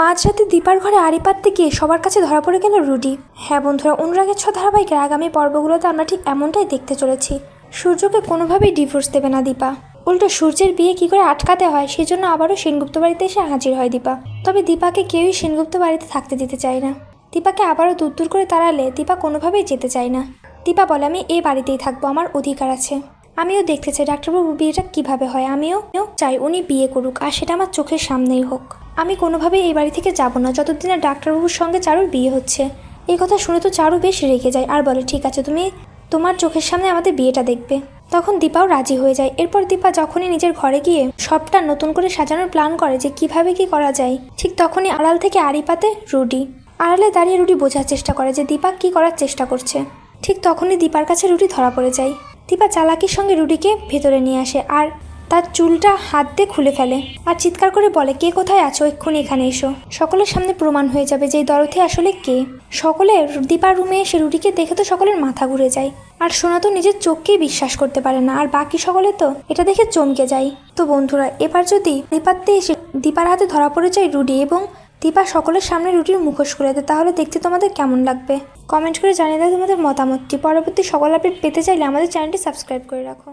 মাঝরাতে দীপার ঘরে আড়ি পাততে গিয়ে সবার কাছে ধরা পড়ে গেল রুডি। হ্যাঁ বন্ধুরা, অনুরাগের ছ ধারাবাহিকের আগামী পর্বগুলোতে আমরা ঠিক এমনটাই দেখতে চলেছি। সূর্যকে কোনোভাবেই ডিভোর্স দেবে না দীপা। উল্টো সূর্যের বিয়ে কি করে আটকাতে হয়, সেজন্য আবারও সেনগুপ্ত বাড়িতে এসে হাজির হয় দীপা। তবে দীপাকে কেউই সেনগুপ্ত বাড়িতে থাকতে দিতে চায় না। দীপাকে আবারও দূর দূর করে তাড়ালে দীপা কোনোভাবেই যেতে চায় না। দীপা বলে, আমি এই বাড়িতেই থাকব, আমার অধিকার আছে। আমিও দেখতে চাই ডাক্তারবাবু বিয়েটা কীভাবে হয়, আমিও চাই উনি বিয়ে করুক, আর সেটা আমার চোখের সামনেই হোক। আমি কোনোভাবেই এই বাড়ি থেকে যাব না। যতদিন না ডাক্তারবাবুর সঙ্গে চারুর বিয়ে হচ্ছে। এই কথা শুনে তো চারু বেশ রেগে যায় আর বলে, ঠিক আছে, তুমি তোমার চোখের সামনে আমাদের বিয়েটা দেখবে। তখন দীপাও রাজি হয়ে যায়। এরপর দীপা যখনই নিজের ঘরে গিয়ে সবটা নতুন করে সাজানোর প্ল্যান করে যে কীভাবে কি করা যায়, ঠিক তখনই আড়াল থেকে আড়ি পাতে রুডি। আড়ালে দাঁড়িয়ে রুডি বোঝার চেষ্টা করে যে দীপা কি করার চেষ্টা করছে। ঠিক তখনই দীপার কাছে রুডি ধরা পড়ে যায়। দীপা চালাকির সঙ্গে রুডিকে ভেতরে নিয়ে আসে আর তার চুলটা হাত দিয়ে খুলে ফেলে আর চিৎকার করে বলে, কে কোথায় আছো? এক্ষুনি এখানে এসো। সকলের সামনে প্রমাণ হয়ে যাবে যে দরথি আসলে কে। সকলে দীপার রুমে এসে রুটিকে দেখে তো সকলের মাথা ঘুরে যায়। আর সোনা তো নিজের চোখকেই বিশ্বাস করতে পারে না, আর বাকি সকলে তো এটা দেখে চমকে যায়। তো বন্ধুরা, এবার যদি দীপাতে এসে দীপার হাতে ধরা পড়ে যায় রুডি এবং দীপা সকলের সামনে রুটির মুখোশ করে দেয়, তাহলে দেখতে তোমাদের কেমন লাগবে? কমেন্ট করে জানিয়ে দাও তোমাদের মতামতটি। পরবর্তী সকল আপডেট পেতে চাইলে আমাদের চ্যানেলটি সাবস্ক্রাইব করে রাখো।